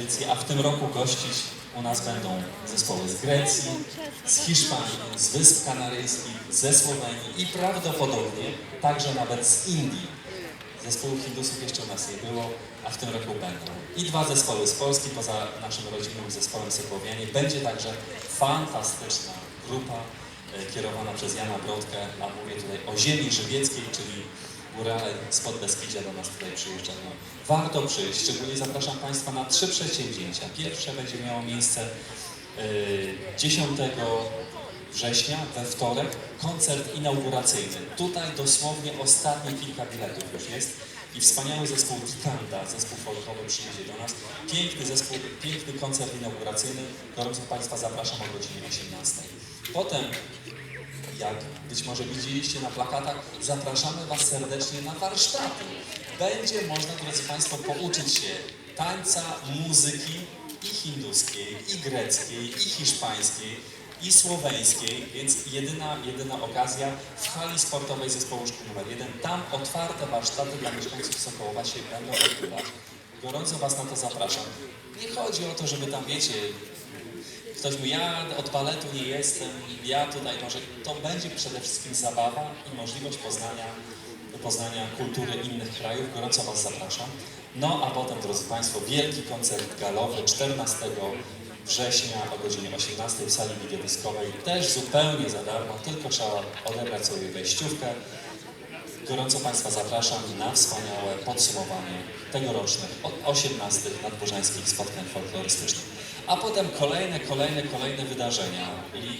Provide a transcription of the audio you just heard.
edycję, a w tym roku gościć u nas będą zespoły z Grecji, z Hiszpanii, z Wysp Kanaryjskich, ze Słowenii i prawdopodobnie także nawet z Indii. Zespołów Hindusów jeszcze u nas nie było, a w tym roku będą. I dwa zespoły z Polski, poza naszym rodzinnym zespołem Sekłowianie. Będzie także fantastyczna grupa e, kierowana przez Jana Brodkę, a mówię tutaj o ziemi żywieckiej, czyli górale spod Beskidzia do nas tutaj przyjeżdżają. Warto przyjść, szczególnie zapraszam Państwa na trzy przedsięwzięcia. Pierwsze będzie miało miejsce e, 10 września, we wtorek, koncert inauguracyjny. Tutaj dosłownie ostatnie kilka biletów już jest i wspaniały zespół Dikanda, zespół folkowy przyjedzie do nas. Piękny zespół, piękny koncert inauguracyjny. Gorąco Państwa zapraszam o godzinie 18. Potem, jak być może widzieliście na plakatach, zapraszamy Was serdecznie na warsztaty. Będzie można, drodzy Państwo, pouczyć się tańca, muzyki i hinduskiej, i greckiej, i hiszpańskiej, i słoweńskiej, więc jedyna, jedyna okazja w hali sportowej zespołu szkół numer 1. Tam otwarte warsztaty dla mieszkańców Sokołowa się będą odbywać. Gorąco Was na to zapraszam. Nie chodzi o to, żeby tam, wiecie, ktoś mówi, ja od baletu nie jestem, ja tutaj może... To będzie przede wszystkim zabawa i możliwość poznania, poznania kultury innych krajów. Gorąco Was zapraszam. No a potem, drodzy Państwo, wielki koncert galowy 14 września o godzinie 18 w sali widowiskowej. Też zupełnie za darmo, tylko trzeba odebrać sobie wejściówkę. Gorąco Państwa zapraszam na wspaniałe podsumowanie tegorocznych od 18 nadburzańskich spotkań folklorystycznych. A potem kolejne, kolejne, kolejne wydarzenia. I